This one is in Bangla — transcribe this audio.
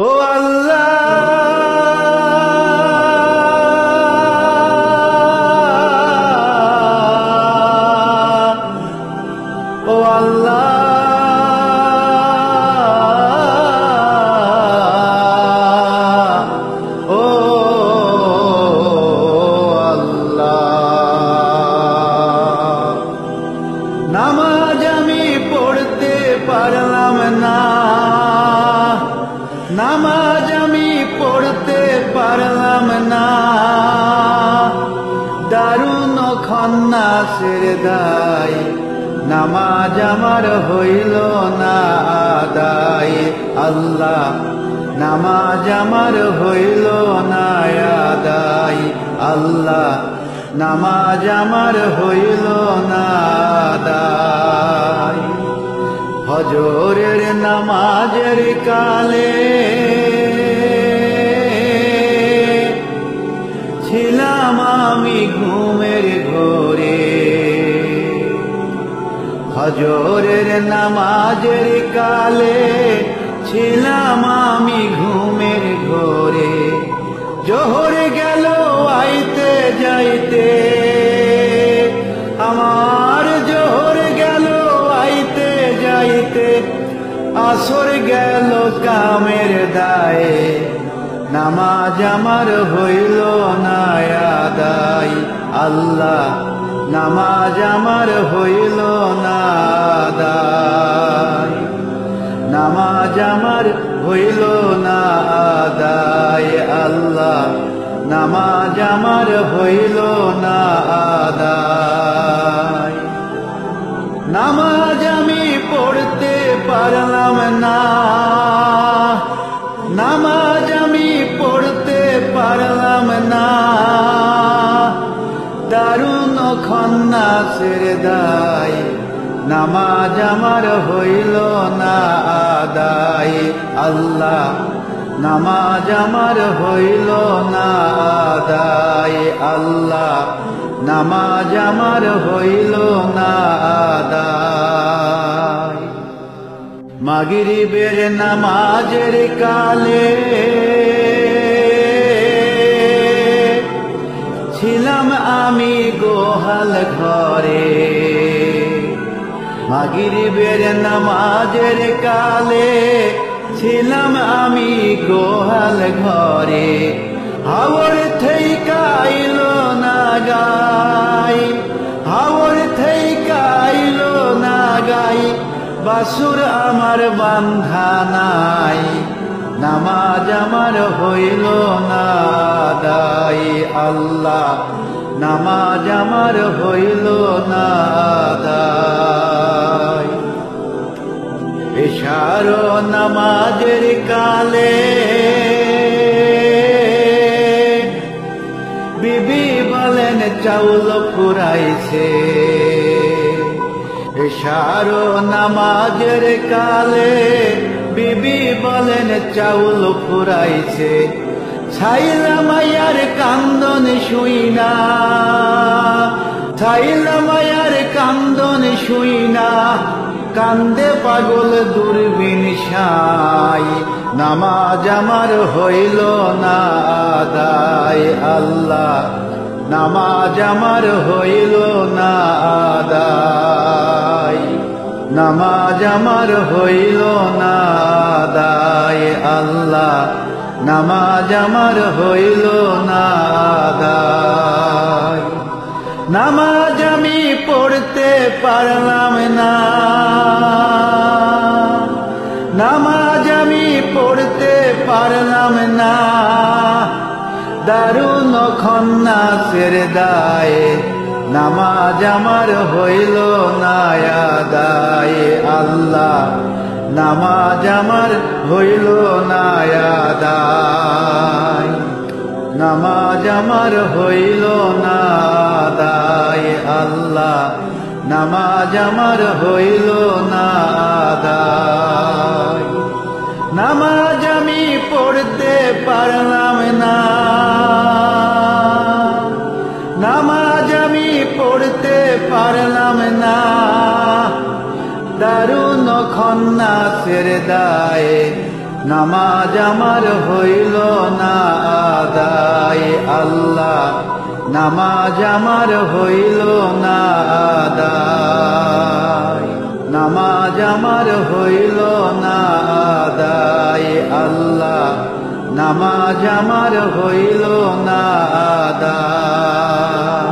ও আল্লাহ নামাজ আমি পড়তে পারলাম না। দারুণ খন্নাসের দায়, নামাজ আমার হইল না আদায়। আল্লাহ, নামাজ আমার হইল না আদায়। আল্লাহ, নামাজ আমার হইল না আদায়। হজরের নামাজের কালে ছিলাম আমি ঘুমের ঘোরে। হজরের নামাজের কালে ছিলাম আমি ঘুমের ঘোরে। জোহর গেল আইতে যাইতে আসর গেল কামের দায়ে, নামাজ আমার হইল না আদায়। আল্লাহ, নামাজ আমার হইল না নামাজ আমার হইল না আল্লাহ, নামাজ আমার হইল না আদায়। নামাজ আমি পড়তে পারলাম না। নামাজ আমি পড়তে পারলাম না। দারুণ খন্নাসের দায় নামাজ আমার হইল না আদায়। আল্লাহ, নামাজ আমার হইল না আদায়। আল্লাহ নামাজ আমার হইল না আদায়। মাগরিবের নামাজের কালে ছিলাম আমি গোহাল ঘরে। মাগরিবের নামাজের কালে ছিলাম আমি গোহাল ঘরে। হাওর থেইকাইল না গাই হাওর থেইকাইল না গাই, বাসুর আমার বান্ধা নাই। নামাজ আমার হইল না দাই, আল্লাহ, নামাজ আমার হইল না দাই। এশার নামাজের কালে চাউল ফুরাইছে এশারো নামাজের কালে বিবি বলেন চাউল ফুরাইছে ছাইলা মায়ার কান্দন শুই না। ছাইলা মায়ার কান্দন শুই না। কান্দে পাগল দূরবীন সাই। নামাজ আমার হইল না আদায়, আল্লাহ নামাজ আমার হইল না আদায়। নামাজ আমার হইল না আদায়। আল্লাহ, নামাজ আমার হইল না আদায়। নামাজ আমি পড়তে পারলাম না। নামাজ আমি পড়তে পারলাম না। দারুণ খন্নাসের দায়ে নামাজ আমার হইল না আদায় আল্লাহ, নামাজ আমার হইল না আদায় নামাজ আমার হইল না আদায় আল্লাহ, নামাজ আমার হইল না আদায় নামাজ আমি পড়তে পারলাম দারুণ খন্নাসের দায়ে নামাজ আমার হইল না আদায়। আল্লাহ, নামাজ আমার হইল না আদায়। নামাজ আমার হইল না আদায়। আল্লাহ, নামাজ আমার হইল না আদায়।